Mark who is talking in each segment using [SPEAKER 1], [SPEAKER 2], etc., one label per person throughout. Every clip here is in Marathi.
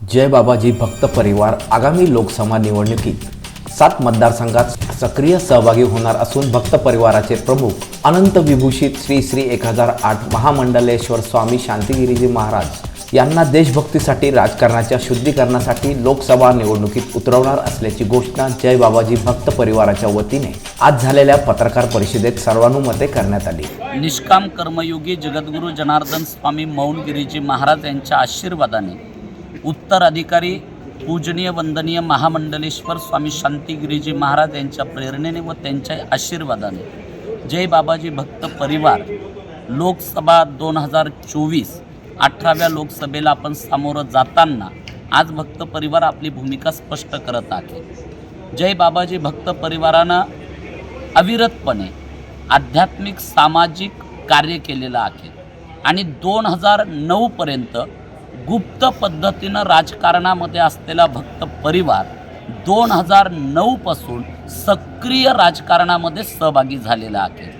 [SPEAKER 1] जय बाबाजी भक्त परिवार आगामी लोकसभा निवडणुकीत सात मतदारसंघात सक्रिय सहभागी होणार असून भक्त परिवाराचे प्रमुख अनंत विभूषित श्री श्री एक हजार आठ महामंडलेश्वर स्वामी शांतिगिरीजी महाराज यांना देशभक्तीसाठी राजकारणाच्या शुद्धीकरणासाठी लोकसभा निवडणुकीत उतरवणार असल्याची घोषणा जय बाबाजी भक्त परिवाराच्या वतीने आज झालेल्या पत्रकार परिषदेत सर्वानुमते करण्यात आली.
[SPEAKER 2] निष्काम कर्मयोगी जगद्गुरू जनार्दन स्वामी मौनगिरीजी महाराज यांच्या आशीर्वादाने उत्तराधिकारी पूजनीय वंदनीय महामंडलेश्वर स्वामी शांतिगिरीजी महाराज यांच्या प्रेरणेने व त्यांच्या आशीर्वादाने. जय बाबाजी भक्त परिवार. लोकसभा दोन हजार चोवीस अठराव्या लोकसभेला आपण सामोरं जाताना आज भक्त परिवार आपली भूमिका स्पष्ट करत आहे. जय बाबाजी भक्त परिवारानं अविरतपणे आध्यात्मिक सामाजिक कार्य केलेलं आहे आणि दोन हजार नऊपर्यंत गुप्त पद्धतीनं राजकारणामध्ये असलेला भक्त परिवार दोन हजार नऊपासून सक्रिय राजकारणामध्ये सहभागी झालेला आहे.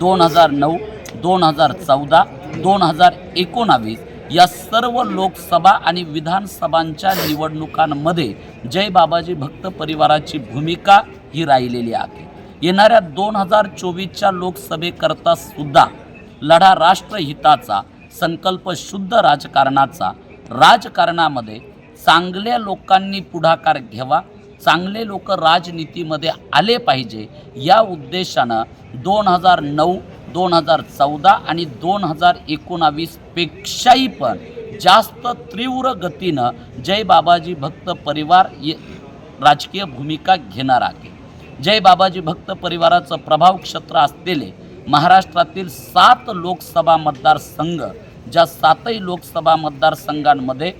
[SPEAKER 2] दोन हजार नऊ दोन हजार चौदा दोन हजार एकोणावीस या सर्व लोकसभा आणि विधानसभांच्या निवडणुकांमध्ये जय बाबाजी भक्त परिवाराची भूमिका ही राहिलेली आहे. येणाऱ्या दोन हजार चोवीसच्या लोकसभेकरता सुद्धा लढा राष्ट्रहिताचा संकल्प शुद्ध राजकारणाचा राजकारणामध्ये चांगल्या लोकांनी पुढाकार घ्यावा चांगले लोक राजनीतीमध्ये आले पाहिजे या उद्देशानं दोन हजार नऊ दोन हजार चौदा आणि दोन हजार एकोणावीसपेक्षाही पण जास्त तीव्र गतीनं जय बाबाजी भक्त परिवार ये राजकीय भूमिका घेणार आहे. जय बाबाजी भक्त परिवाराचं प्रभाव क्षेत्र असलेले महाराष्ट्रातील सात लोकसभा मतदारसंघ ज्या सातही लोकसभा मतदारसंघांमध्ये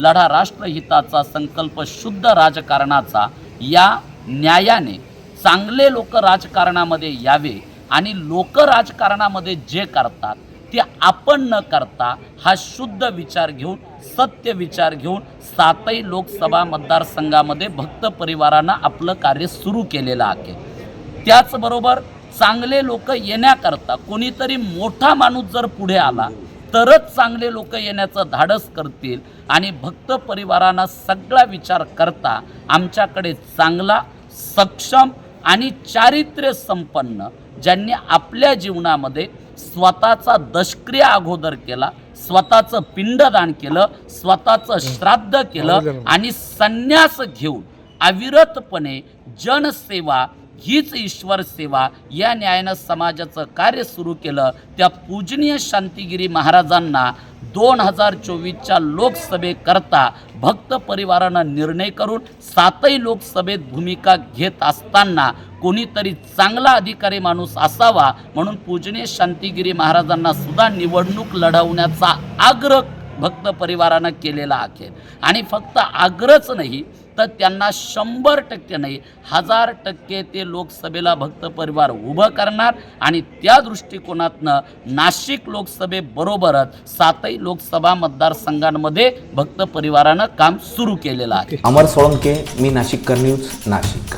[SPEAKER 2] लढा राष्ट्रहिताचा संकल्प शुद्ध राजकारणाचा या न्यायाने चांगले लोक राजकारणामध्ये यावे आणि लोक राजकारणामध्ये जे करतात ते आपण न करता हा शुद्ध विचार घेऊन सत्य विचार घेऊन सातही लोकसभा मतदारसंघामध्ये भक्त परिवारानं आपलं कार्य सुरू केलेलं आहे. त्याचबरोबर चांगले लोक येण्याकरता कोणीतरी मोठा माणूस जर पुढे आला तरच चांगले लोक येण्याचं धाडस करतील आणि भक्त परिवारांना सगळा विचार करता आमच्याकडे चांगला सक्षम आणि चारित्र्य संपन्न ज्यांनी आपल्या जीवनामध्ये स्वतःचा दशक्रिय अगोदर केला स्वतःचं पिंडदान केलं स्वतःचं श्राद्ध केलं आणि संन्यास घेऊन अविरतपणे जनसेवा हीच ईश्वर सेवा या न्यायानं समाजाचं कार्य सुरू केलं. त्या पूजनीय शांतिगिरी महाराजांना दोन हजार चोवीसच्या लोकसभेकरता भक्त परिवारानं निर्णय करून सातही लोकसभेत भूमिका घेत असताना कोणीतरी चांगला अधिकारी माणूस असावा म्हणून पूजनीय शांतिगिरी महाराजांना सुद्धा निवडणूक लढवण्याचा आग्रह भक्त परिवारानं केलेला आहे आणि फक्त आग्रहच नाही तर त्यांना शंभर टक्के नाही हजार टक्के ते लोकसभेला भक्त परिवार उभं करणार आणि त्या दृष्टिकोनातनं नाशिक लोकसभेबरोबरच सातही लोकसभा मतदारसंघांमध्ये भक्त परिवारानं काम सुरू केलेलं आहे.
[SPEAKER 1] अमर सोळंके मी नाशिककर न्यूज नाशिक.